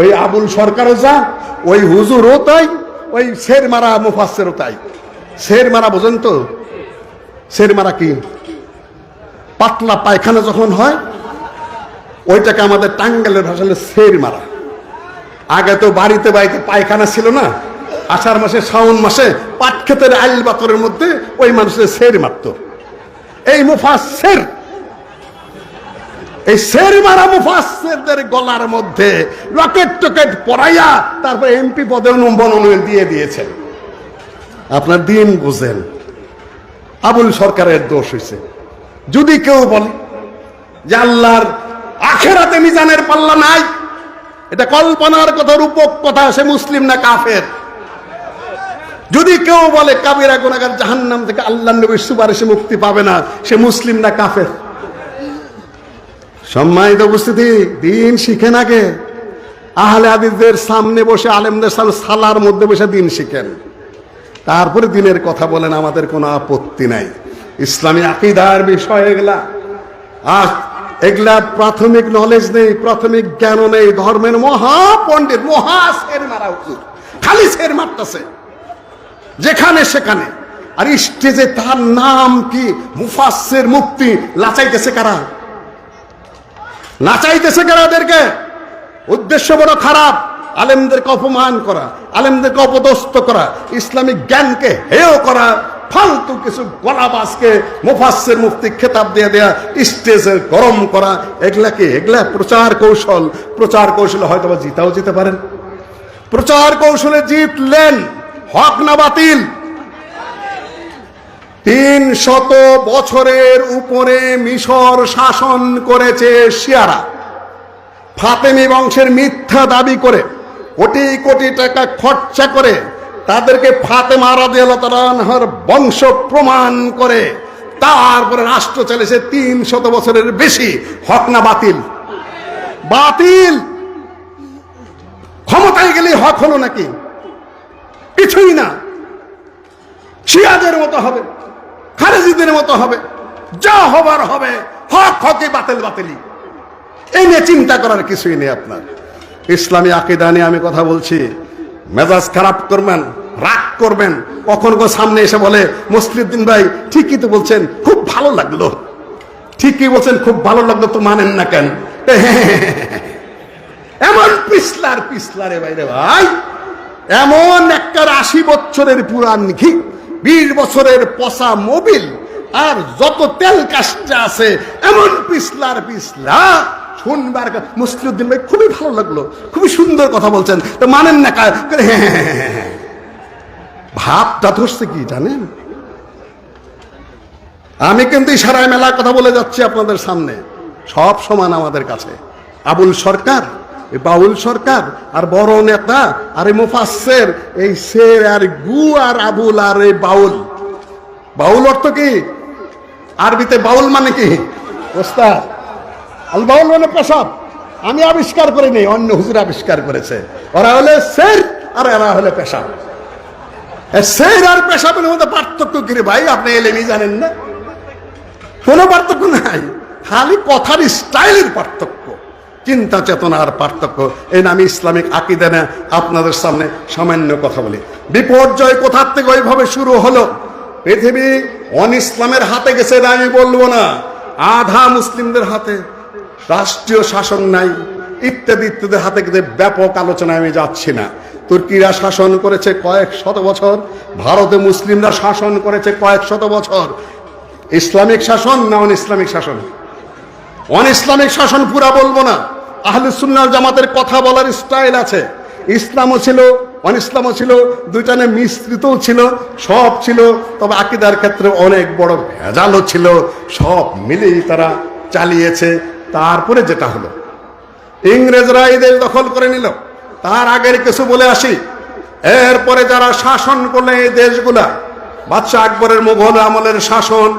ওই আবুল সরকারও যা ওই হুজুরও তাই, ওই শের মারা মুফাসেরও তাই। শের মারা বোঝেন তো? শের মারা কি? পাতলা পায়খানা যখন হয়, ওইটাকে আমাদের টাঙ্গালের ভাষায় শের মারা আগে তো বাড়িতে বাড়িতে পায়খানা ছিল না, আষাঢ় মাসে শ্রাবণ মাসে পাট ক্ষেতের আইল বাতরের মধ্যে ওই মানুষের শের মারত। এই মুফাসের এই শের মারা মুফাসেরদের গলার মধ্যে রকেট টকেট পড়াইয়া তারপর এমপি পদে মনোনয়ন দিয়ে দিয়েছেন। আপনার দিন বুঝেন আবুল সরকারের দোষ হয়েছে যদি কেউ বলে যে আল্লাহর আখেরাতে মিজানের পাল্লা নাই, এটা কল্পনার কথা, রূপক কথা, সে মুসলিম না কাফের? যদি কেউ বলে কাবিরা গুনাগার জাহান্নাম থেকে আল্লাহ নবীর সুপারিশে মুক্তি পাবে না, সে মুসলিম না কাফের? সম্মানিত উপস্থিতি, দিন শিখেন আগে। আহলে আদিদের সামনে বসে আলেমদের সামনে সালার মধ্যে বসে দিন শিখেন। তারপরে দিনের কথা বলেন, আমাদের কোনো আপত্তি নাই। ইসলামী আকিদার বিষয় এগুলা। আজ এগুলা প্রাথমিক নলেজ নেই, প্রাথমিক জ্ঞান নেই। ধর্মের মহা পণ্ডিত মহা সের মারা উচিত। খালি সের মারতেছে। যেখানে সেখানে। আর স্টেজে তার নাম কি? মুফাসের মুক্তি লাচাইতেছে কারা? নাচাইতেছে কারা ওদেরকে উদ্দেশ্য বড় খারাপ। আলেমদেরকে অপমান করা, আলেমদেরকে অপদস্থ করা, ইসলামিক জ্ঞানকে হেয় করা, ফালতু কিছু গলাবাসকে মুফাসের মুক্তি খেতাব দিয়ে দেয়া, স্টেজে গরম করা, এগুলা কি? এগুলা প্রচার কৌশল। প্রচার কৌশলে হয়তো বা জিতাও যেতে পারেন। প্রচার কৌশলে জিতলেন। হক না বাতিল। তিন শত বছরের উপরে মিশর শাসন করেছে শিয়ারা। ফাতেমি বংশের মিথ্যা দাবি করে, কোটি কোটি টাকা খরচা করে তাদেরকে ফাতেমা রাজিয়ালতার বংশ প্রমাণ করে। তারপরে রাষ্ট্র চলেছে তিন শত বছরের বেশি। হক না বাতিল? বাতিল! ক্ষমতায় গেলে হক হলো নাকি? কিছুই না। শিয়াদের মতো হবে। খারেজিদের মতো হবে। যা হবার হবে, হক হকে বাতিল বাতিলি এই নিয়ে চিন্তা করার কিছুই নেই আপনার। ইসলামী আকিদা নিয়ে আমি কথা বলছি। মেজাজ খারাপ করবেন, রাগ করবেন। কখন কো সামনে এসে বলে মুসলিদ্দিন ভাই, ঠিকই তো বলছেন, খুব ভালো লাগল। ঠিকই বলছেন, খুব ভালো লাগল তো মানেন না কেন? এমন পিছলার, পিছলারে বাইরে ভাই। এমন একটা আশি বছরের পুরান ঘি। বিশ বছরের পচা মোবিল আর যত তেল কাজটা আছে এমন পিছলার পিছলা। শুনবার মুসলিউদ্দিন ভাই খুবই ভালো লাগল খুবই সুন্দর কথা বলছেন। তো মানেন না হ্যাঁ, হ্যাঁ, হ্যাঁ। ভাবটা ধরছে কি জানেন? আমি কিন্তু ইশারায় মেলা কথা বলে যাচ্ছি আপনাদের সামনে। সব সমান আমাদের কাছে। আবুল সরকার বাউল সরকার, আর বড় নেতা, আর মুফাসের এই শের আর গু আর আবুল আর এই বাউল। বাউল অর্থ কি? আরবিতে বাউল মানে কি? ওস্তাদ, আল বাউল মানে পেশাব। আমি আবিষ্কার করিনি, অন্য হুজুর আবিষ্কার করেছে। ওরা হলে শের, আর এরা হলে পেশাব। শের আর পেশাবের মধ্যে পার্থক্য কি রে ভাই? আপনি এলেমি জানেন না। কোনো পার্থক্য নাই। খালি কথার স্টাইলের পার্থক্য। চিন্তা চেতনার পার্থক্য। এই নামে ইসলামিক আকিদা না, আপনাদের সামনে সামান্য কথা বলি। বিপর্যয় কোথার থেকে ওইভাবে শুরু হলো? পৃথিবী অন ইসলামের হাতে গেছে এটা আমি বলব না। আধা মুসলিমদের হাতে, রাষ্ট্রীয় শাসন নাই, ইত্যাদি ইত্যাদি হাতে গেছে ব্যাপক আলোচনায় আমি যাচ্ছি না। তুর্কিরা শাসন করেছে কয়েক শত বছর, ভারতে মুসলিমরা শাসন করেছে কয়েক শত বছর। ইসলামিক শাসন না অন ইসলামিক শাসন? অন ইসলামিক শাসন পুরা বলব না। আহলে সুন্নাল জামাতের কথা বলার স্টাইল আছে। ইসলামও ছিল অন ইসলামও ছিল দুইটানে মিশ্রিতও ছিল, সব ছিল, তবে আকিদার ক্ষেত্রে অনেক বড় ভেজালও ছিল, সব মিলেই তারা চালিয়েছে। তারপরে যেটা হলো, ইংরেজরা এই দেশ দখল করে নিল। তার আগের কিছু বলে আসি। এরপরে যারা শাসন করলে এই দেশগুলা, বাদশাহ আকবরের মুঘল আমলের শাসন,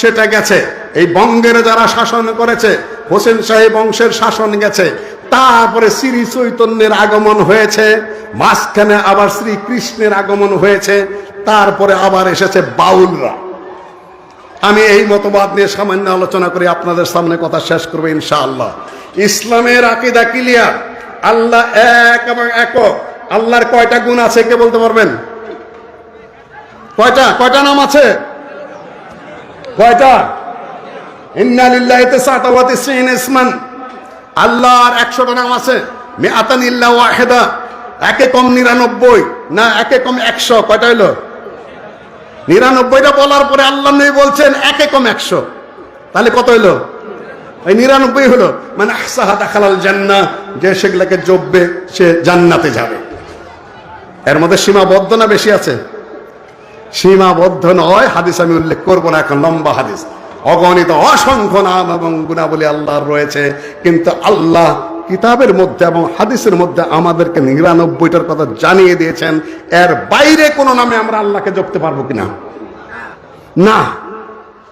সেটা গেছে। এই বঙ্গের যারা শাসন করেছে হোসেন সাহেব বংশের শাসন গেছে। তারপরে শ্রী চৈতন্যের আগমন হয়েছে। মাঝখানে আবার শ্রীকৃষ্ণের আগমন হয়েছে। তারপরে আবার এসেছে বাউলরা। আমি এই মতবাদ নিয়ে সামান্য আলোচনা করে, আপনাদের সামনে কথা শেষ করব ইনশাআল্লাহ। ইসলামের আকিদা ক্লিয়ার আল্লাহ এক এবং একক। আল্লাহর কয়টা গুণ আছে, কে বলতে পারবেন? কয়টা? কয়টা নাম আছে? কয়টা? ইসমান। আল্লাহর একশোটা নাম আছে। মিআতান ইল্লা ওয়াহিদা। একে কম নিরানব্বই, না, একে কম একশো। কয়টা হইল? নিরানব্বইটা বলার পরে আল্লাহ নবী বলছেন, একে কম একশো। তাহলে কত হইল? ওই নিরানব্বই হলো মানে আহসাহা দাখালাল জান্না যে সেগুলাকে জপবে, সে জান্নাতে যাবে। এর মধ্যে সীমাবদ্ধ না বেশি আছে? সীমাবদ্ধ নয়। হাদিস আমি উল্লেখ করব না, এখন লম্বা হাদিস। অগণিত অসংখ্য নাম এবং গুণাবলী আল্লাহর রয়েছে। কিন্তু আল্লাহ কিতাবের মধ্যে এবং হাদিসের মধ্যে আমাদেরকে নিরানব্বইটার কথা জানিয়ে দিয়েছেন, এর বাইরে কোনো নামে আমরা আল্লাহকে জপতে পারব কিনা? না।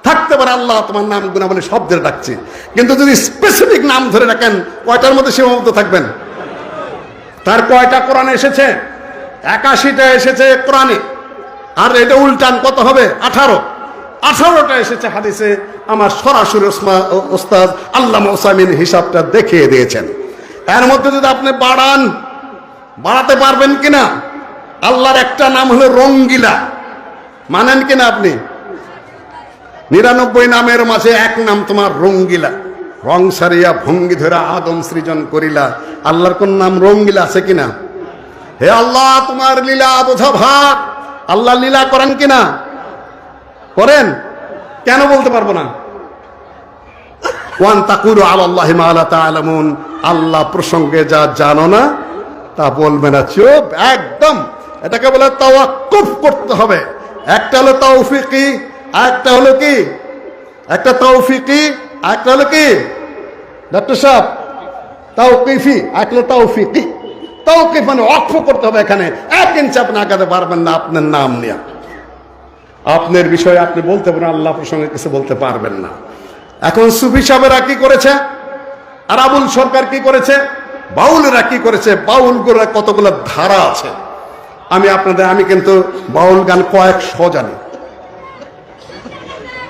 থাকতে পারে আল্লাহ তোমার নাম, গুণাবলী শব্দের ডাকছি। কিন্তু যদি স্পেসিফিক নাম ধরে রাখেন, কয়টার মধ্যে সীমাবদ্ধ থাকবেন? তার কয়টা কোরআনে এসেছে? একাশিটা এসেছে কোরআনে। আর এটা উল্টান কত হবে? আঠারো। আঠারোটা এসেছে হাদিসে। আমার সরাসরি ওস্তাদ আল্লাহ ওসামিন হিসাবটা দেখিয়ে দিয়েছেন। এর মধ্যে যদি আপনি বাড়ান, বাড়াতে পারবেন কিনা? আল্লাহর একটা নাম হলো রঙ্গিলা। মানেন কিনা আপনি? নিরানব্বই নামের মাঝে এক নাম তোমার রঙ্গিলা। রং সারিয়া ভঙ্গি ধরা আদম সৃজন করিলা। আল্লাহর কোন নাম রঙ্গিলা আছে কিনা? হে আল্লাহ, তোমার লীলা বোঝা ভাগ আল্লাহ লীলা করেন কিনা? করেন? কেন বলতে পারব না? ওয়ান তাকুরু আল্লাহ মালা তালামুন আল্লাহ প্রসঙ্গে যা জানো না, তা বলবে না। চুপ, একদম। এটাকে বলে তাওয়াক্কুফ করতে হবে। একটা হলো তৌফিকি একটা হলো কি? একটা তৌফিকি একটা হলো কি? ডক্টর সাহেব, তাওকিফি একটা তৌফিকি তৌকিফ মানে অক্ষ করতে হবে এখানে। এক ইঞ্চ আপনি আগাতে পারবেন না, আপনার নাম নিয়ে। আপনার বিষয়ে আপনি বলতে পারেন, আল্লাহ প্রসঙ্গে কিছু বলতে পারবেন না। এখন সুফি সাহেবেরা কি করেছে? আর আবুল সরকার কি করেছে? বাউলেরা কি করেছে? বাউল বাউলগুলোর কতগুলো ধারা আছে। আমি আপনাদের, আমি কিন্তু বাউল গান কয়েকশো জানি।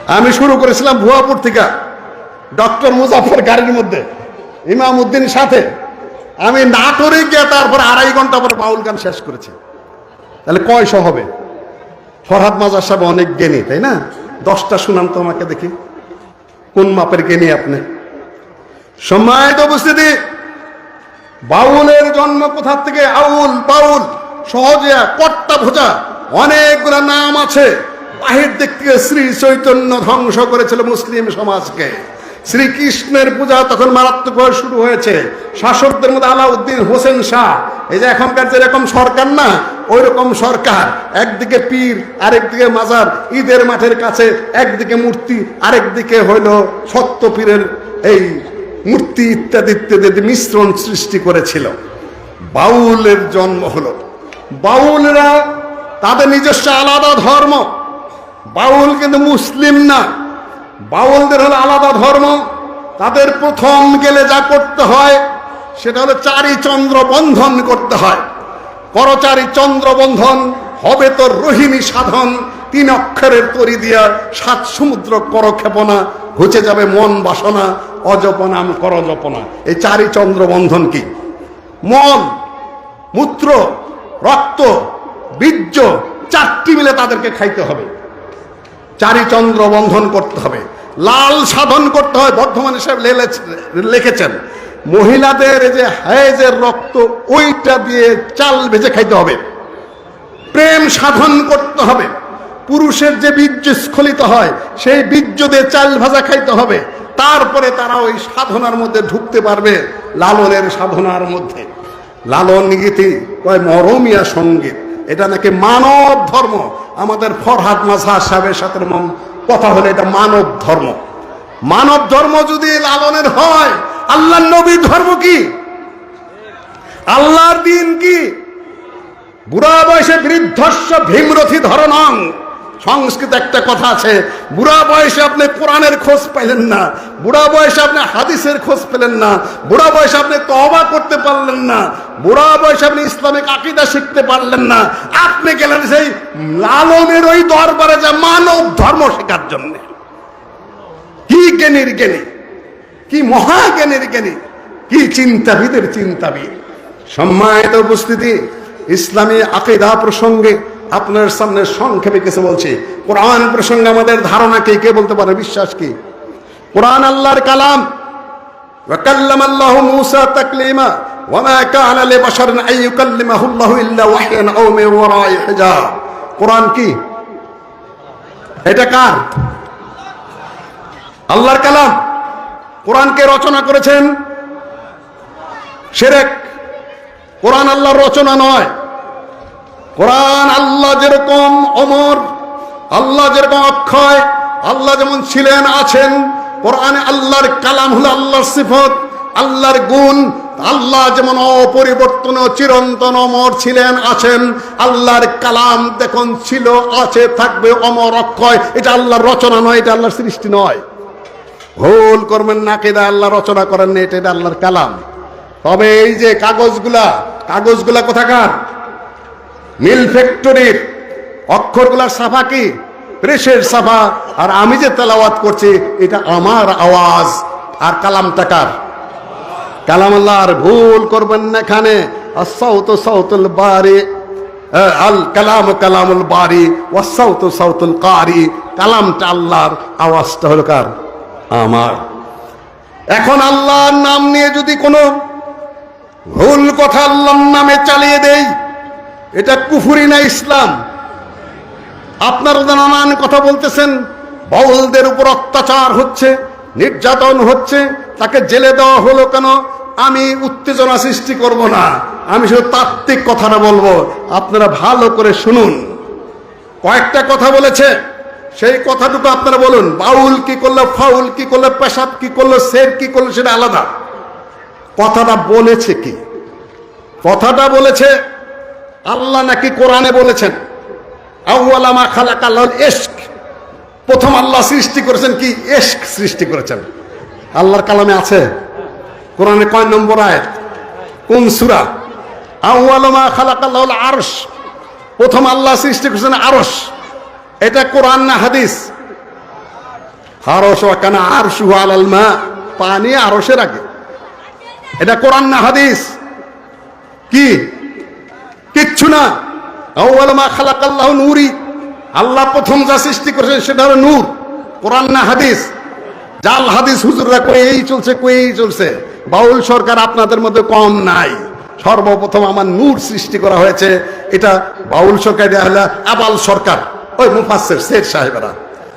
আমি শুরু করেছিলাম ভুয়াপুর থেকে, ডক্টর মুজাফর গাড়ির মধ্যে ইমাম উদ্দিন সাথে। আমি নাটোরে গিয়ে তারপর আড়াই ঘণ্টা পরে বাউল গান শেষ করেছি। তাহলে কয়শো হবে? ফরহাদ মাজার সাহেব অনেক জ্ঞানী, তাই না? দশটা শুনান তো আমাকে দেখি। কোন মাপের জ্ঞানী আপনি? সম্মানিত উপস্থিতি, বাউলের জন্ম কোথা থেকে? আউল, বাউল, সহজে কর্তা ভোজা, অনেকগুলো নাম আছে। বাহির দিক থেকে শ্রী চৈতন্য ধ্বংস করেছিল মুসলিম সমাজকে। শ্রীকৃষ্ণের পূজা তখন মারাত্মকভাবে শুরু হয়েছে। শাসকদের মধ্যে আলাউদ্দিন হোসেন শাহ, এই যে এখনকার যেরকম সরকার না ওই রকম সরকার। একদিকে পীর, আরেকদিকে মাজার, ঈদের মাঠের কাছে একদিকে মূর্তি, আরেকদিকে হইল সত্য পীরের এই মূর্তি ইত্যাদি ইত্যাদি মিশ্রণ সৃষ্টি করেছিল। বাউলের জন্ম হলো। বাউলরা তাদের নিজস্ব আলাদা ধর্ম। বাউল কিন্তু মুসলিম না। বাউলদের হলো আলাদা ধর্ম। তাদের প্রথম গেলে যা করতে হয়, সেটা হলো চারি চন্দ্র বন্ধন করতে হয়। করচারি চন্দ্র বন্ধন হবে তোর রোহিণী সাধন। তিন অক্ষরের তরি দিয়া সাত সমুদ্র করক্ষেপনা, ঘুচে যাবে মন বাসনা অজপনাম করজপনা এই চারি চন্দ্র বন্ধন কি? মন, মূত্র, রক্ত, বীর্য, চারটি মিলে তাদেরকে খাইতে হবে। চারিচন্দ্র বন্ধন করতে হবে। লাল সাধন করতে হয়, বর্ধমান লেলে- লিখেছেন। মহিলাদের যে হায়েজের রক্ত, ওইটা দিয়ে চাল ভেজে খাইতে হবে। প্রেম সাধন করতে হবে। পুরুষের যে বীর্য স্খলিত হয়, সেই বীর্য দিয়ে চাল ভাজা খাইতে হবে। তারপরে তারা ওই সাধনার মধ্যে ঢুকতে পারবে, লালনের সাধনার মধ্যে। লালন গীতি, কয় মরমিয়া সংগীত। এটা নাকি মানব ধর্ম। আমাদের ফরহাদ মাঝহার সাহেবের সাথে কথা হলে এটা মানব ধর্ম। মানব ধর্ম যদি লালনের হয় আল্লাহ নবীর ধর্ম কি? আল্লাহর দিন কি? বুড়া বয়সে বৃদ্ধস্ব ভীমরথী ধরনং সংস্কৃত একটা কথা আছে, বুড়া বয়সে আপনি কোরআনের খোঁজ পেলেন না, বুড়া বয়সে আপনি হাদিসের খোঁজ পেলেন না, বুড়া বয়সে আপনি তবা করতে পারলেন না, বুড়া বয়সে আপনি ইসলামিক আকিদা শিখতে পারলেন না, আপনি গেলেন সেই লালনের ওই দরবারে যা মানব ধর্ম শেখার জন্য। কি জ্ঞানীর জ্ঞানী? কি মহাজ্ঞানীর জ্ঞানী? কি চিন্তাবিদের চিন্তাবিদ? সম্মানিত উপস্থিতি, ইসলামী আকিদা প্রসঙ্গে আপনার সামনে সংক্ষেপে কিছু বলছি কোরআন প্রসঙ্গে আমাদের ধারণা কি কে বলতে পারে বিশ্বাস কি কোরআন আল্লাহর কালাম وكلم الله موسى تكليما وما كان لبشر ان يكلمه الله الا وحيا او من وراء حجاب কোরআন কি এটা কার আল্লাহর কালাম কোরআনকে রচনা করেছেন সেরেক কোরআন আল্লাহর রচনা নয় কোরআন আল্লাহ যেরকম অমর, আল্লাহ যেরকম অক্ষয়, আল্লাহ যেমন ছিলেন, আছেন, কোরআনে আল্লাহর কালাম হলো আল্লাহর সিফত, আল্লাহর গুণ, আল্লাহ যেমন অপরিবর্তন চিরন্তন অমর ছিলেন, আছেন, আল্লাহর কালাম দেখুন ছিল, আছে, থাকবে, অমর, অক্ষয়, এটা আল্লাহর রচনা নয়, এটা আল্লাহর সৃষ্টি নয়। ভুল করবেন না, কেদা আল্লাহ রচনা করেন না, এটা আল্লাহর কালাম। তবে এই যে কাগজগুলা কাগজগুলা কোথাকার? মিল ফ্যাক্টরির অক্ষরগুলার সাফা কি? প্রেসের সাফা। আর আমি যে তেলাওয়াত করছি, এটা আমার আওয়াজ। আর কালাম টাকার কালাম আল্লাহর ভুল করবেন না এখানে। সাউত সাউতুল বারি আল কালাম কালামুল বারি ওয়াসাউত সাউতুল কারি। কালামটা আল্লাহর আওয়াজটা হলো কার? আমার। এখন আল্লাহর নাম নিয়ে যদি কোনো ভুল কথা আল্লাহর নামে চালিয়ে দেই এটা কুফুরি না ইসলাম। আপনারা নানান কথা বলতেছেন, বাউলদের উপর অত্যাচার হচ্ছে, নির্যাতন হচ্ছে, তাকে জেলে দেওয়া হলো কেন? আমি উত্তেজনা সৃষ্টি করব না। আমি শুধু তাত্ত্বিক কথাটা বলব। আপনারা ভালো করে শুনুন। কয়েকটা কথা বলেছে। সেই কথাটুকু আপনারা বলুন। বাউল কি করল, ফাউল কি করল, পেশাব কি করল, শের কি করল, সেটা আলাদা। কথাটা বলেছে কি? কথাটা বলেছে আল্লাহ নাকি কোরআনে বলেছেন আউ্লামা খালাকাল্লাহ এশক প্রথম আল্লাহ সৃষ্টি করেছেন কি? এশক সৃষ্টি করেছেন। আল্লাহর কালামে আছে, কোরআনে কয় নম্বর আয়াত? কোন সুরা? আউ্লামা খালাকাল্লাহ আরশ। প্রথম আল্লাহ সৃষ্টি করেছেন আরশ। এটা কোরআন না হাদিস? হারস কেন আরশু আলাল মা। পানি আরশের আগে। এটা কোরআন না হাদিস? কি? কিচ্ছু না। আউয়াল মা খালাকাল্লাহু নূরি। আল্লাহ প্রথম যা সৃষ্টি করেছেন সেটা হলো নূর। কোরআন না হাদিস? জাল হাদিস হুজুররা কই এই চলছে কই এই চলছে। বাউল সরকার আপনাদের মধ্যে কম নাই। সর্বপ্রথম আমার নূর সৃষ্টি করা হয়েছে। এটা বাউল সরকার হলো আবাল সরকার। ওই মুফাসসির, শের সাহেবেরা।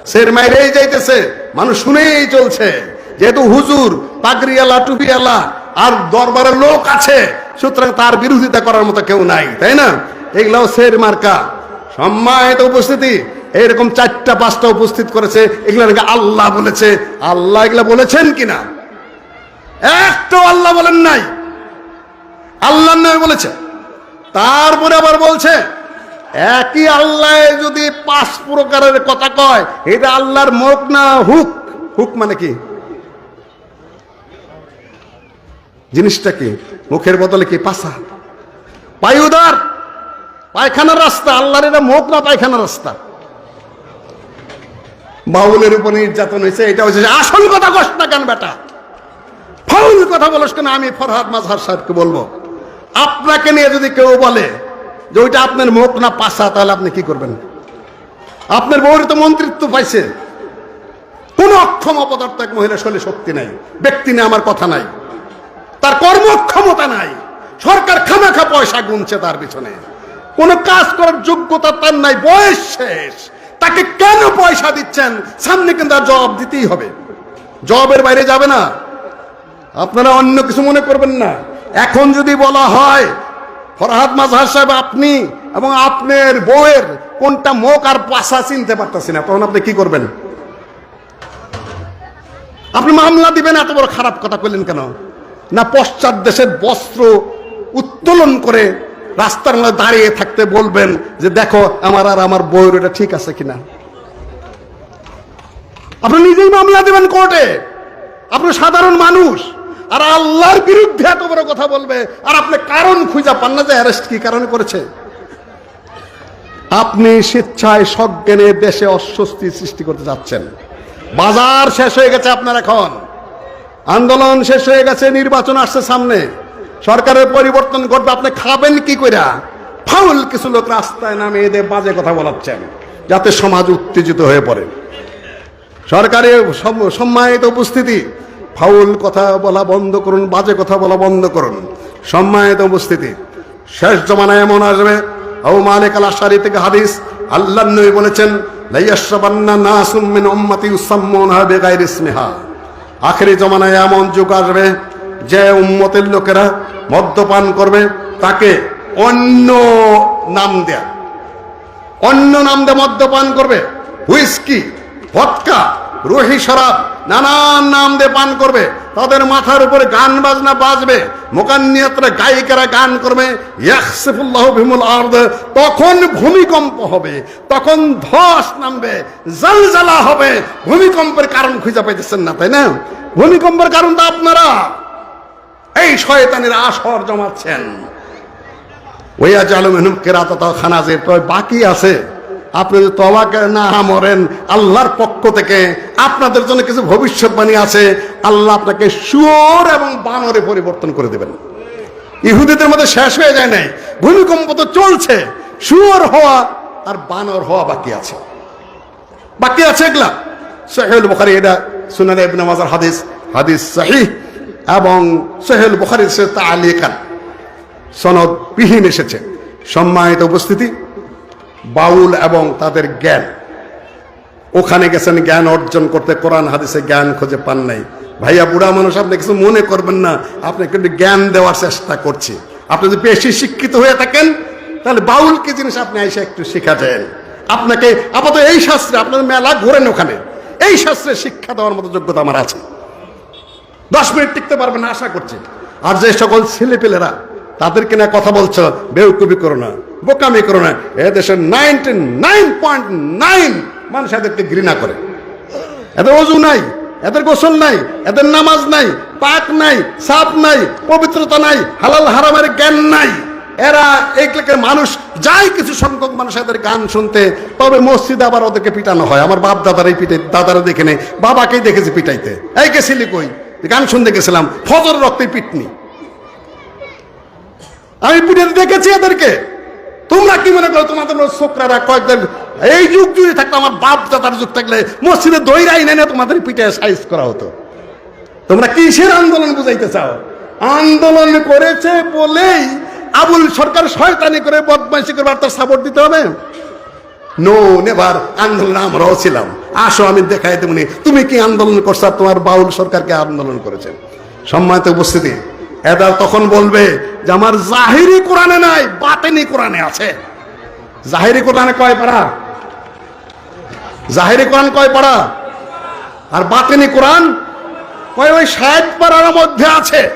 শের মাইরেই যাইতেছে। মানুষ শুনেই চলছে। যেহেতু হুজুর পাগড়িয়ালা টুপিয়ালা আর দরবারের লোক আছে, সুতরাং তার বিরোধিতা করার মতো কেউ নাই, তাই না? এগুলাও শের মার্কা। সম্মানিত উপস্থিতি, এরকম চারটা, পাঁচটা উপস্থিত করেছে, এগুলো নাকি আল্লাহ বলেছে। আল্লাহ এগুলা বলেছেন কিনা? একটাও আল্লাহ বলেন নাই। আল্লাহর নামে বলেছে। তারপরে আবার বলছে, একই আল্লাহ যদি পাঁচ প্রকারের কথা কয়, এটা আল্লাহর মুখ না হুক? হুক মানে কি? জিনিসটা কি মুখের বদলে কি পাশা পায়ুদার পায়খানার রাস্তা, আল্লাহর এটা মুখ না পায়খানার রাস্তা? বাউলের উপর নির্যাতন হয়েছে, এটা হচ্ছে আসল কথা কষ্ট না কেন বেটা? ফাউল কথা বলস কেন? আমি ফরহাদ মাজহার সাহেবকে বলব। আপনাকে নিয়ে যদি কেউ বলে যে ওইটা আপনার মুখ না পাশা তাহলে আপনি কি করবেন? আপনার বউর তো মন্ত্রিত্ব পাইছে। কোন অক্ষম অপদার্থ এক মহিলা শরীরে শক্তি নাই, ব্যক্তি নিয়ে আমার কথা নাই। তার কর্মক্ষমতা নাই। সরকার খামাখা পয়সা গুনছে তার পিছনে। কোন কাজ করার যোগ্যতা তার নাই, বয়স শেষ। তাকে কেন পয়সা দিচ্ছেন? সামনে কিন্তু তার জবাব দিতেই হবে। জবাবের বাইরে যাবে না। আপনারা অন্য কিছু মনে করবেন না। এখন যদি বলা হয়, ফরহাদ মাজহার সাহেব, আপনি এবং আপনার বউয়ের কোনটা মুখ আর পাশা চিনতে পারতেছি না, তখন আপনি কি করবেন? আপনি মামলা দিবেন, এত বড় খারাপ কথা করলেন কেন? না পশ্চাৎ দেশের বস্ত্র উত্তোলন করে রাস্তার মধ্যে দাঁড়িয়ে থাকতে বলবেন যে দেখো, আমার আর আমার বউয়ের এটা ঠিক আছে কিনা? আপনি নিজেই মামলা দেবেন কোর্টে। আপনি সাধারণ মানুষ। আর আল্লাহর বিরুদ্ধে এত বড় কথা বলবে। আর আপনি কারণ খুঁজা পান না যে অ্যারেস্ট কি কারণে করেছে। আপনি স্বেচ্ছায় সজ্ঞানে দেশে অস্বস্তি সৃষ্টি করতে যাচ্ছেন। বাজার শেষ হয়ে গেছে আপনার এখন। আন্দোলন শেষ হয়ে গেছে, নির্বাচন আসছে সামনে। সরকারের পরিবর্তন করবে আপনি খাবেন কি কইরা? ফাউল কিছু লোক রাস্তায় নামে এদের বাজে কথা বলাচ্ছেন, যাতে সমাজ উত্তেজিত হয়ে পড়ে। সরকারের সম্মানিত উপস্থিতি, ফাউল কথা বলা বন্ধ করুন, বাজে কথা বলা বন্ধ করুন। সম্মানিত উপস্থিতি, শেষ জমানায় এমন আসবে ও মালিক আল আশারি থেকে হাদিস আল্লাহ বলেছেন, লাইয়াশরাবান্না নাসুম মিন উম্মতি ইউসাম্মুনহা বিগাইরি ইসমিহা। আখেরি জমানায় এমন যুগ আসবে যে উম্মতের লোকেরা মদ্যপান করবে, তাকে অন্য নাম দেয়া। অন্য নাম দেয় মদ্যপান করবে। হুইস্কি, ভটকা রুহি শরাব নানান নাম দিয়ে পান করবে। তাদের মাথার উপরে গান বাজনা বাজবে। মোকান্নিয়াতরা গায়িকারা গান করবে। ইয়াকসিফুল্লাহ তখন ভূমিকম্প হবে। তখন ধস নামবে। জালজালা হবে। ভূমিকম্পের কারণ খুঁজে পাইতেছেন না, তাই না? ভূমিকম্পের কারণ তো আপনারা। এই শয়তানের আসর জমাচ্ছেন। ওইয়া জালুমেনুম কেরাত খানাজের। তবে বাকি আছে। আপনি যদি তবাকে না মরেন আল্লাহর পক্ষ থেকে আপনাদের জন্য কিছু ভবিষ্যৎবাণী আছে, আল্লাহ আপনাকে সুর এবং বানরে পরিবর্তন করে দেবেন। ইহুদিদের মধ্যে শেষ হয়ে যায় নাই, ভূমিকম্প তো চলছে, সুর হওয়া আর বানর হওয়া বাকি আছে। বাকি আছে এগুলা। সোহেল বুখারি এটা সুনানে মাজার হাদিস হাদিস সহিহ, এবং সোহেল বুখারির সে তালিকান সনদ বিহীন এসেছে। সম্মানিত উপস্থিতি। বাউল এবং তাদের জ্ঞান। ওখানে গেছেন জ্ঞান অর্জন করতে, কোরআন হাদিসে জ্ঞান খুঁজে পান নাই। ভাইয়া, বুড়া মানুষ, আপনি কিছু মনে করবেন না, আপনি কিন্তু জ্ঞান দেওয়ার চেষ্টা করছি। আপনি যদি বেশি শিক্ষিত হয়ে থাকেন, তাহলে বাউল কি জিনিস আপনি এসে একটু শেখা যায় আপনাকে আপাতত এই শাস্ত্রে, আপনার মেলা ঘোরেন ওখানে। এই শাস্ত্রে শিক্ষা দেওয়ার মতো যোগ্যতা আমার আছে। দশ মিনিট টিকতে পারবেন আশা করছি। আর যে সকল ছেলেপেলেরা, তাদেরকে না কথা বলছো, বেউকুবি করো না। বোকামি করো না। এদেশের নাইনটি নাইন পয়েন্ট নাইন মানুষ এদেরকে ঘৃণা করে। এদের অজু নাই, এদের গোসল নাই, এদের নামাজ নাই, পাক নাই সাপ নাই, পবিত্রতা নাই, হালাল হারামের জ্ঞান নাই। এরা এইগুলোকে মানুষ যায় কিছু সংখ্যক মানুষ এদের গান শুনতে, তবে মসজিদে আবার ওদেরকে পিটানো হয়। আমার বাপ দাদারাই পিটে, দাদারা দেখে নেই বাবাকেই দেখেছি পিটাইতে। এই গেছিলি কই? গান শুনতে গেছিলাম, ফজর রক্তে পিটনি। আমি পিটাতে দেখেছি এদেরকে। তোমরা কি মনে করো তোমাদের ছোকরারা কয়েকদিন এই যুগ যদি থাকতো আমার বাপ দাদার যুগ থাকলে মসজিদে দইরাই নেনে তোমাদের পিঠে সাইজ করা হতো? তোমরা কিসের আন্দোলন বুঝাইতে চাও? আন্দোলন করেছে বলেই আবুল সরকার শয়তানি করে বদমাইশি করে তার সাপোর্ট দিতে হবে? নো নেভার আন্দোলন আমরাও ছিলাম। আসো, আমি দেখাই দেবনি তুমি কি আন্দোলন করছ তোমার বাউল সরকারকে আন্দোলন করেছেন সম্মানিত উপস্থিতি এরা তখন বলবে যে আমার জাহিরি কোরআনে নাই, বাতেনি কোরআনে আছে। জাহিরি কোরআনে কয় পারা? জাহিরি কোরআন কয় পারা? আর বাতেনি কোরআন কয় ওই ষাট পাড়ার মধ্যে আছে।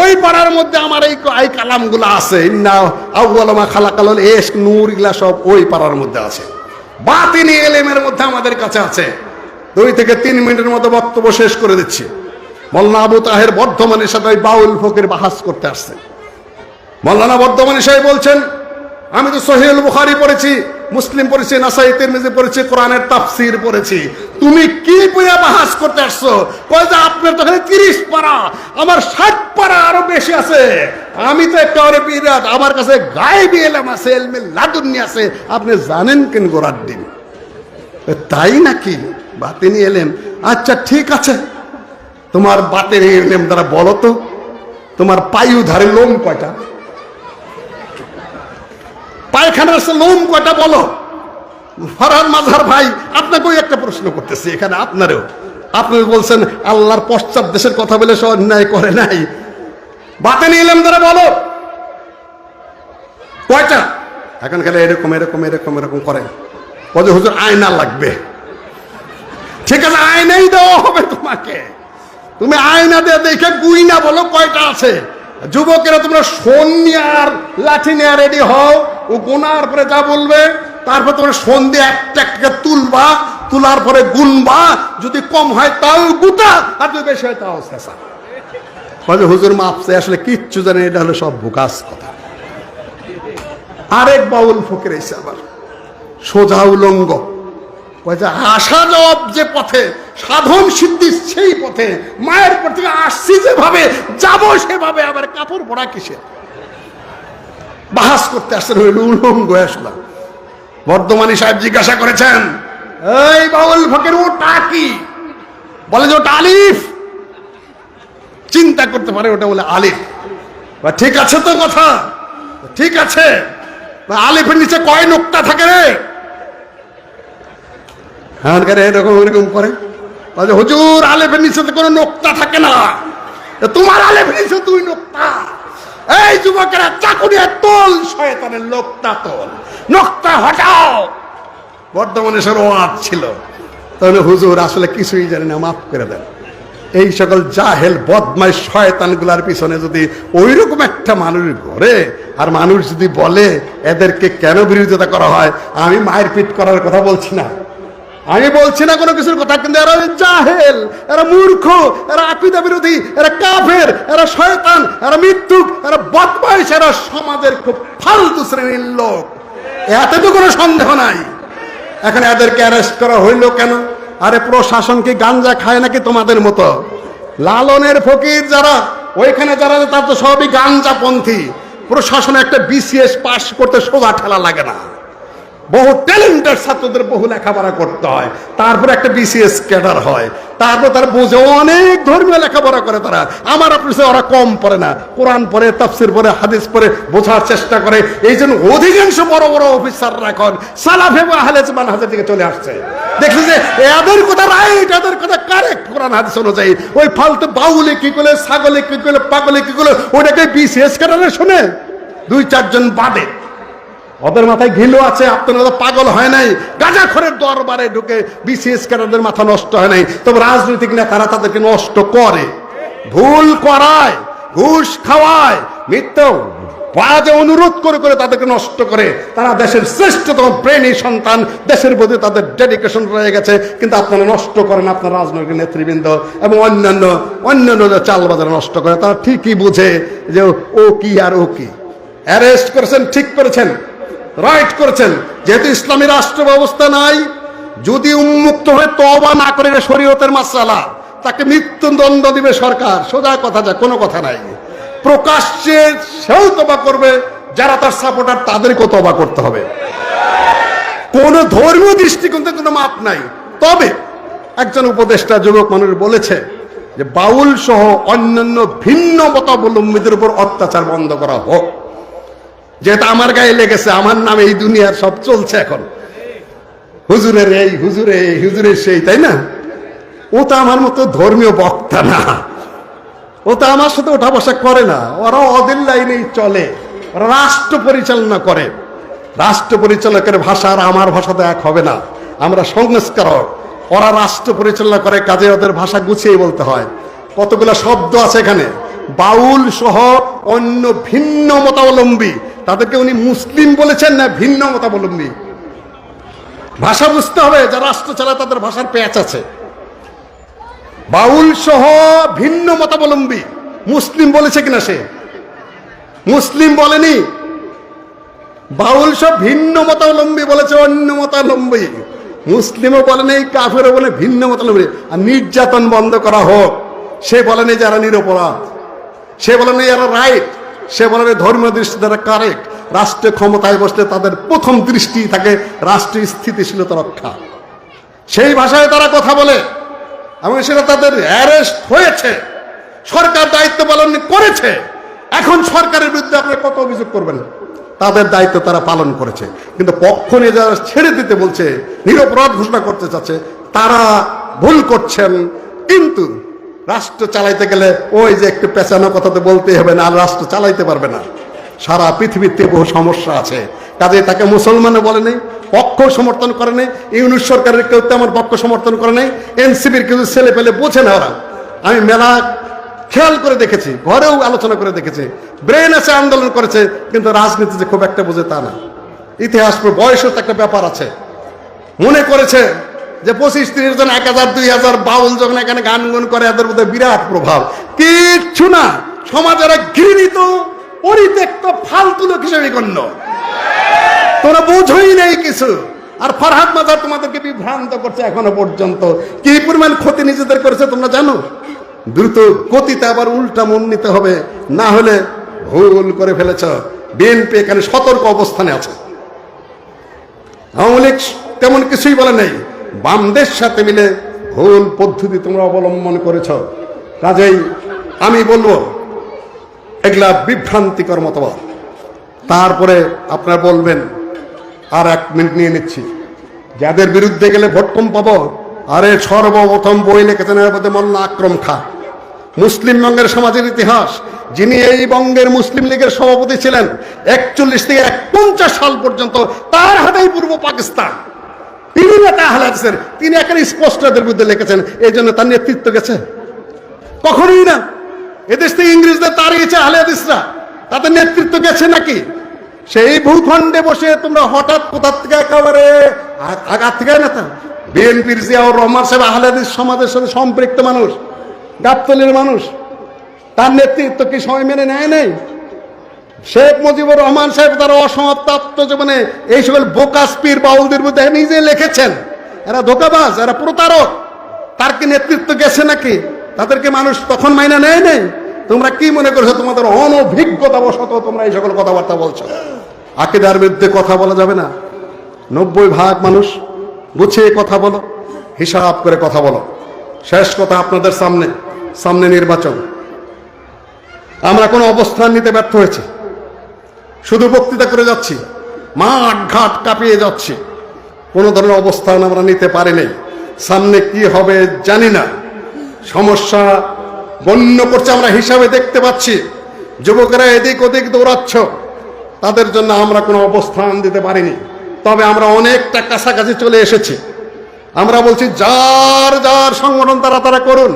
ওই পাড়ার মধ্যে আমার এই এই কালামগুলো আছে, ইন্না আউ্বালামা খালাকাল এস নূর ইগুলা সব ওই পাড়ার মধ্যে আছে। বাতিনি এলেমের মধ্যে আমাদের কাছে আছে। দুই থেকে তিন মিনিটের মতো বক্তব্য শেষ করে দিচ্ছি। মোল্লা আবু তাহের বর্ধমানের সাথে ওই বাউল ফকির বাহাস করতে আসছে। মৌলানা বর্ধমানী সাহেব বলছেন, আমি তো সহিউল বুখারি পড়েছি, মুসলিম পড়েছি, নাসাই তিরমিজি পড়েছি, কোরআনের তাফসির পড়েছি। তুমি কি বইয়া বাহাস করতে আসছো? কয় যে আপনার তো এখানে তিরিশ পারা, আমার ষাট পারা আরও বেশি আছে। আমি তো একেবারে বিরাট, আমার কাছে গায়ে এলাম আছে, এলমে লাদুন্নি আছে। আপনি জানেন কেন গোড়ার তাই নাকি? বাতিনি এলেন। আচ্ছা ঠিক আছে। তোমার বাতের এলেম দ্বারা বলো তো? তোমার পায়ু ধারে লোম কয়টা? পায়খানার সে লোম কয়টা বলো? ফরহাদ মাঝার ভাই, আপনাকেও একটা প্রশ্ন করতেছি এখানে, আপনারও। আপনি বলছেন, আল্লাহর পশ্চাৎ দেশের কথা বলে সে অন্যায় করে নাই। বাতে নিলাম ধরে বলো। কয়টা? এখন খালি এরকম এরকম এরকম এরকম করে বলছে হুজুর, আয়না লাগবে। ঠিক আছে, আয়নাই দেওয়া হবে তোমাকে। তুমি আয়না দিয়ে দেখে গুই না বলো কয়টা আছে। যুবকেরা তোমরা সোন নিয়ে আর লাঠি নিয়ে রেডি হও, ও গোনার পরে যা বলবে, তারপর তোমরা সোন দিয়ে একটা একটা তুলবা, তোলার পরে গুনবা, যদি কম হয় তাও গুটা আর যদি বেশি হয় তাও শেষা। হুজুর মাপছে আসলে কিচ্ছু জানে এটা হলো সব বুকাস কথা। আরেক বাউল ফকির এসে আবার, সোজা উলঙ্গ। আসা জবাব যে পথে সাধন সিদ্ধি সেই পথে, মায়ের পর থেকে আসছি যেভাবে, যাব সেভাবে আবার কাপড় পরা কিসে বাহাস করতে আসছেন হইল উলঙ্গ আসলাম বর্ধমানী সাহেব জিজ্ঞাসা করেছেন, এই বাউল ফকের ওটা কি? বলে যে ওটা আলিফ। চিন্তা করতে পারে ওটা বলে আলিফ। ঠিক আছে তো কথা? ঠিক আছে। আলিফের নিচে কয় নোকটা থাকে রে? হ্যাঁ এরকম এরকম করে। হুজুর আলেফের নিচে তো কোনো নোকতা থাকে না। তোমার আলেফের নিচে তুই নোকতা। এই যুবকেরা চাকুরিয়া তোল, শয়তানের লোকটা তোল। নোকতা হটাও। বর্ধমানে সে ওয়াজ ছিল। তাহলে হুজুর আসলে কিছুই জানি না, মাফ করে দেন। এই সকল জাহেল বদমাই শয়তানগুলার পিছনে যদি ওইরকম একটা মানুষ ঘরে, আর মানুষ যদি বলে, এদেরকে কেন বিরোধিতা করা হয়, আমি মায়ের পিট করার কথা বলছি না। আমি বলছি না কোনো কিছুর কথা, কিন্তু এরা জাহেল, এরা মূর্খ, এরা আকিদা বিরোধী, এরা কাফের, এরা শয়তান, এরা মৃত্যুক এরা বদমাইশ, এরা সমাজের খুব ফালতু শ্রেণির লোক। এতে তো কোনো সন্দেহ নাই। এখন এদেরকে অ্যারেস্ট করা হইল কেন? আরে প্রশাসন কি গাঞ্জা খায় নাকি তোমাদের মতো? লালনের ফকির যারা, ওইখানে যারা তার তো সবই গাঞ্জাপন্থী। প্রশাসনে একটা বিসিএস পাস করতে সোজা ঠেলা লাগে না। বহু ট্যালেন্টেড ছাত্রদের বহু লেখাপড়া করতে হয়। তারপর একটা বিসিএস ক্যাডার হয়। তারপর তারা বোঝে, অনেক ধর্মীয় লেখাপড়া করে তারা। আমার অফিসে ওরা কম পড়ে না। কোরআন পড়ে, তাফসির পড়ে, হাদিস পড়ে, বোঝার চেষ্টা করে। এই জন্য অধিকাংশ বড় বড় অফিসাররা এখন সালাফে বা আহলেজ মানহাজের দিকে চলে আসছে। দেখছি যে এদের কথা রাইট এদের কথা কারেক্ট কোরআন, হাদিস অনুযায়ী। ওই ফালতু বাউলে কি করলে, ছাগলে কি করলে, পাগলে কি করলে ওটাকে বিসিএস ক্যাডারে শোনে। দুই, চারজন বাদে। ওদের মাথায় ঘিলু আছে, আপনারা পাগল হয় নাই। গাজাখরের দরবারে ঢুকে বিসিএস ক্যাডারদের মাথা নষ্ট হয় নাই। তবে রাজনৈতিক নেতারা তাদেরকে নষ্ট করে, ভুল করায়, ঘুষ খাওয়ায় মিথ্যা বাজে অনুরোধ করে করে তাদেরকে নষ্ট করে। তারা দেশের শ্রেষ্ঠতম প্রেমী সন্তান, দেশের প্রতি তাদের ডেডিকেশন রয়ে গেছে। কিন্তু আপনারা নষ্ট করেন আপনার রাজনৈতিক নেতৃবৃন্দ এবং অন্যান্য অন্যান্য চাল নষ্ট করে, তারা ঠিকই বুঝে যে ও কি আর ও কি। অ্যারেস্ট করেছেন, ঠিক করেছেন। রাইট করেছেন। যেহেতু ইসলামী রাষ্ট্র ব্যবস্থা নাই, যদি উন্মুক্ত হয়ে তবা না করে শরীয়তের মাসালা, তাকে মৃত্যুদণ্ড দিবে সরকার। সোজা কথা যা, কোনো কথা নাই। প্রকাশ্যে সেও তবা করবে, যারা তার সাপোর্টার তাদেরকেও তবা করতে হবে। কোন ধর্মীয় দৃষ্টিকোণ থেকে কোনো মাপ নাই। তবে একজন উপদেষ্টা, যুবক মানুষ বলেছে যে, বাউল সহ অন্যান্য ভিন্ন মতাবলম্বীদের উপর অত্যাচার বন্ধ করা হোক। যেটা আমার গায়ে লেগেছে, আমার নামে এই দুনিয়ার সব চলছে এখন। হুজুরের এই, হুজুরে এই হুজুরের সেই, তাই না? ও তো আমার মতো ধর্মীয় বক্তা না। ও তো আমার সাথে ওঠা বসা করে না। ওরা ওদের লাইনেই চলে। ওরা রাষ্ট্র পরিচালনা করে। রাষ্ট্র পরিচালকের ভাষা আর আমার ভাষা তো এক হবে না। আমরা সংস্কারক। ওরা রাষ্ট্র পরিচালনা করে, কাজে ওদের ভাষা গুছিয়ে বলতে হয়। কতগুলো শব্দ আছে এখানে? বাউল সহ অন্য ভিন্ন মতাবলম্বী। তাদেরকে উনি মুসলিম বলেছেন না ভিন্ন মতাবলম্বী। ভাষা বুঝতে হবে যারা রাষ্ট্র চালায় তাদের ভাষার পেঁচ আছে। বাউল সহ ভিন্ন মতাবলম্বী। মুসলিম বলেছে কিনা সে? মুসলিম বলেনি। বাউল সব ভিন্ন মতাবলম্বী বলেছে অন্য মতাবলম্বী। মুসলিমও বলেনি কাফেরও বলে ভিন্ন মতাবলম্বী। আর নির্যাতন বন্ধ করা হোক। সে বলেনি যারা নিরপরাধ। সে বলেনি যারা রাইট সে বলেনি ধর্মীয় দৃষ্টি দ্বারা কারেক্ট রাষ্ট্রে ক্ষমতায় বসলে তাদের প্রথম দৃষ্টি থাকে রাষ্ট্রীয় স্থিতিশীলতা রক্ষা। সেই ভাষায় তারা কথা বলে এবং সেটা তাদের অ্যারেস্ট হয়েছে। সরকার দায়িত্ব পালন করেছে। এখন সরকারের বিরুদ্ধে আপনি কত অভিযোগ করবেন? তাদের দায়িত্ব তারা পালন করেছে। কিন্তু পক্ষ নিয়ে যারা ছেড়ে দিতে বলছে, নিরপরাধ ঘোষণা করতে চাচ্ছে, তারা ভুল করছেন। কিন্তু রাষ্ট্র চালাইতে গেলে ওই যে একটু পেঁচানো কথা তো বলতেই হবে না, আর রাষ্ট্র চালাইতে পারবে না। সারা পৃথিবীতে বহু সমস্যা আছে। কাজে তাকে মুসলমানে বলে নেই পক্ষ সমর্থন করে নেই ইউনিট সরকারের কেউ তেমন পক্ষ সমর্থন করে নেই, এনসিপির কিছু ছেলে পেলে বোঝে না ওরা। আমি মেলা খেয়াল করে দেখেছি, ঘরেও আলোচনা করে দেখেছি। ব্রেন আছে, আন্দোলন করেছে, কিন্তু রাজনীতি যে খুব একটা বোঝে তা না। ইতিহাস বয়সের তো একটা ব্যাপার আছে। মনে করেছে যে পঁচিশ তিরিশ জন, এক হাজার, দুই হাজার বাউল যখন এখানে গান গুন করে, এদের মধ্যে বিরাট প্রভাব। কিচ্ছু না, সমাজের ঘৃণিত, পরিত্যক্ত, ফালতু লোক হিসেবে গণ্য। তোরা বোঝই নেই কিছু। আর ফরহাদ মাজার তোমাদেরকে বিভ্রান্ত করছে এখনও পর্যন্ত। কি পরিমাণ ক্ষতি নিজেদের করেছে তোমরা জানো? দ্রুত গতিতে আবার উল্টা মন নিতে হবে। না হলে ভুল করে ফেলেছ। বিএনপি এখানে সতর্ক অবস্থানে আছে। আওয়ামী লীগ তেমন কিছুই বলে নেই। বামদের সাথে মিলে ভুল পদ্ধতি তোমরা অবলম্বন করেছ। কাজেই আমি বলব, এগুলা বিভ্রান্তিকর মতবাদ। তারপরে আপনারা বলবেন, আর এক মিনিট নিয়ে নিচ্ছি। যাদের বিরুদ্ধে গেলে ভোট কম পাবো, আরে সর্বপ্রথম বই লিখেছেন মোল্লা আক্রম খা। মুসলিম বঙ্গের সমাজের ইতিহাস, যিনি এই বঙ্গের মুসলিম লীগের সভাপতি ছিলেন, একচল্লিশ থেকে এক পঞ্চাশ সাল পর্যন্ত তার হাতেই পূর্ব পাকিস্তান। তিনি নেতা হালাদিসের তিনি এখানে স্পষ্টদের বিরুদ্ধে লিখেছেন, এই জন্য তার নেতৃত্ব গেছে। কখনোই না। এদেশ থেকে ইংরেজদের তাড়িয়েছে আহলে হাদিসরা। তাদের নেতৃত্ব গেছে নাকি? সেই ভূখণ্ডে বসে তোমরা হঠাৎ কোথা থেকে একেবারে আঘাত থেকে নেতা বিএনপির জিয়াউর রহমান সাহেব আহলে হাদিস সমাজের সাথে সম্পৃক্ত মানুষ গাবতলির মানুষ। তার নেতৃত্ব কি সময় মেনে নেয় নাই? শেখ মুজিবুর রহমান সাহেব তার অসমাপ্ত আত্মজীবনে এই সকল বোকাস পীর বাউলদের মধ্যে নিজে লিখেছেন। এরা ধোকাবাজ, এরা প্রতারক। তার কি নেতৃত্ব গেছে নাকি? তাদেরকে মানুষ তখন মাইনা নেয় নেই? তোমরা কি মনে করছ? তোমাদের অনভিজ্ঞতা বশত তোমরা এই সকল কথাবার্তা বলছো। আকিদার বিরুদ্ধে কথা বলা যাবে না। নব্বই ভাগ মানুষ গুছিয়ে কথা বলো, হিসাব করে কথা বলো। শেষ কথা আপনাদের সামনে সামনে নির্বাচন। আমরা কোনো অবস্থান নিতে ব্যর্থ হয়েছি। শুধু বক্তৃতা করে যাচ্ছি। মাঠ ঘাট কাঁপিয়ে যাচ্ছি। কোনো ধরনের অবস্থান আমরা নিতে পারি পারিনি সামনে কি হবে জানি না। সমস্যা গণ্য করছে আমরা হিসাবে দেখতে পাচ্ছি। যুবকেরা এদিক ওদিক দৌড়াচ্ছ। তাদের জন্য আমরা কোনো অবস্থান দিতে পারিনি। তবে আমরা অনেকটা কাছাকাছি চলে এসেছি। আমরা বলছি, যার যার সংগঠন তারা তারা করুন।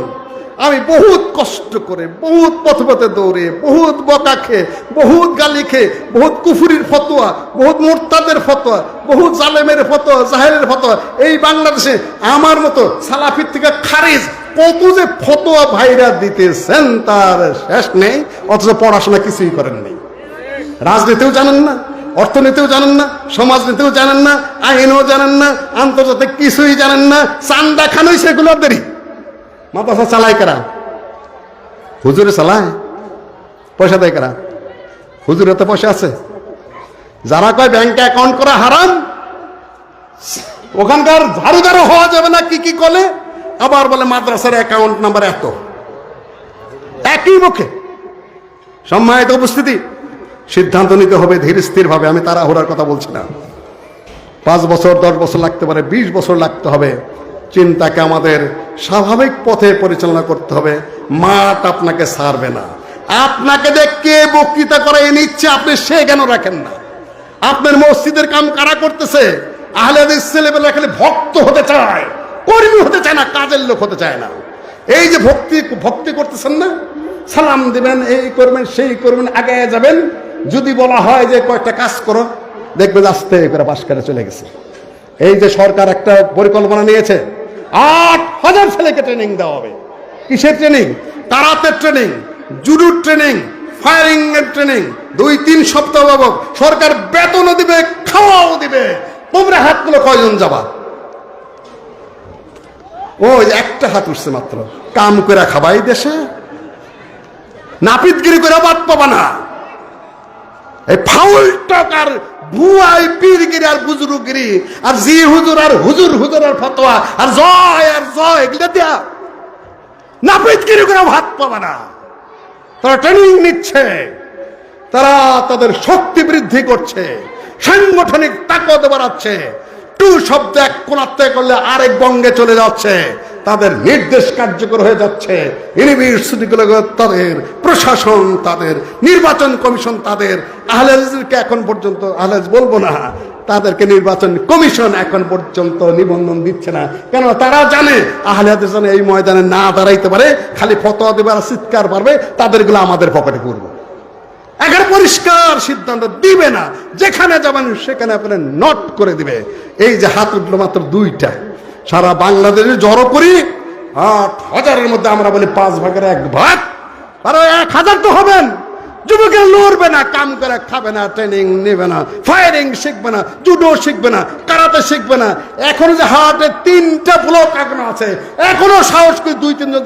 আমি বহুত কষ্ট করে, বহুত পথ পথে দৌড়ে, বহুত বকা খেয়ে, বহুত গালি খেয়ে, বহুত কুফুরির ফতোয়া, বহুত মোরতাদের ফতোয়া, বহুত জালেমের ফতোয়া জাহেলের ফতোয়া, এই বাংলাদেশে আমার মতো সালাফির থেকে খারিজ কত যে ফতোয়া ভাইরা দিতেছেন তার শেষ নেই, অথচ পড়াশোনা কিছুই করেন নেই। রাজনীতিও জানেন না, অর্থনীতিও জানেন না, সমাজনীতিও জানেন না, আইনও জানেন না, আন্তর্জাতিক কিছুই জানেন না, চান্দা খানোই সেগুলোদেরই মাদ্রাসা চালায় কারা? হুজুরে চালায়? পয়সা দেয় কারা? হুজুরে তো পয়সা আছে। যারা কয় ব্যাংকে অ্যাকাউন্ট করা হারাম, ওখানকার ঝাড়ুদারও হওয়া যাবে না, কি কি কলে আবার বলে মাদ্রাসার অ্যাকাউন্ট নাম্বার এত। একই মুখে। সম্মানিত উপস্থিতি, সিদ্ধান্ত নিতে হবে ধীর স্থির ভাবে আমি তাড়াহুড়ার কথা বলছি না। পাঁচ বছর, দশ বছর লাগতে পারে, বিশ বছর লাগতে হবে। চিন্তাকে আমাদের স্বাভাবিক পথে পরিচালনা করতে হবে। মাঠ আপনাকে ছাড়বে না। আপনাকে যে কে বক্তৃতা করে এ নিচ্ছে আপনি সে কেন রাখেন না? আপনার মসজিদের কাম কারা করতেছে? আহলেদের ছেলেবেলা খালি ভক্ত হতে চায়, কর্মী হতে চায় না, কাজের লোক হতে চায় না। এই যে ভক্তি ভক্তি করতেছেন না? সালাম দিবেন, এই করবেন, সেই করবেন, আগে যাবেন। যদি বলা হয় যে কয়েকটা কাজ করো, দেখবেন আস্তে করে পাশ করে চলে গেছে। এই যে সরকার একটা পরিকল্পনা নিয়েছে, আট হাজার ছেলেকে ট্রেনিং দেওয়া হবে। কিসের ট্রেনিং কারাতের ট্রেনিং জুডুর ট্রেনিং ফায়ারিং এর ট্রেনিং দুই, তিন সপ্তাহ বাবক সরকার বেতনও দিবে, খাওয়াও দিবে। তোমরা হাতগুলো কয়জন যাবা? ওই একটা হাত উঠছে মাত্র। কাম করে খাবাই দেশে। নাপিতগিরি করে বাদ পাবা না। এই ফাউল টাকার ভুয়াই পীরগিরি আর বুজুরুগিরি, আর জি হুজুর আর হুজুর হুজুর আর ফতোয়া, আর জয় আর জয়, এগুলো দেয়া নাপিতগিরি করে ভাত পাবা না। তারা ট্রেনিং নিচ্ছে, তারা তাদের শক্তি বৃদ্ধি করছে, সাংগঠনিক তাকত বাড়াচ্ছে টু শব্দ এক কোনাতে করলে আরেক বঙ্গে চলে যাচ্ছে। তাদের নির্দেশ কার্যকর হয়ে যাচ্ছে। তাদের, প্রশাসন তাদের, নির্বাচন কমিশন তাদের আহলেজকে এখন পর্যন্ত আহলেজ বলব না, তাদেরকে নির্বাচন কমিশন এখন পর্যন্ত নিবন্ধন দিচ্ছে না। কেন তারা জানে আহলেদের যেন এই ময়দানে না দাঁড়াইতে পারে, খালি ফতোয়া দেবার চিৎকার পারবে তাদেরগুলো আমাদের পকেটে করব একের পরিষ্কার সিদ্ধান্ত দিবে না, যেখানে যাবেন সেখানে আপনার নট করে দিবে। এই যে হাত উঠল মাত্র দুইটা। সারা বাংলাদেশে জড়ো করি, আট হাজারের মধ্যে আমরা বলি পাঁচ ভাগের এক ভাগ। আরও এক হাজার তো হবেন। যুবকের লড়বে না, কাম করে খাবে না ট্রেনিং নেবে না ফায়ারিং শিখবে না জুডো শিখবে না কারাতে শিখবে না। এখনও যে হার্টে তিনটা ব্লক এখনও আছে, এখনও সাহস করে দুই তিনজন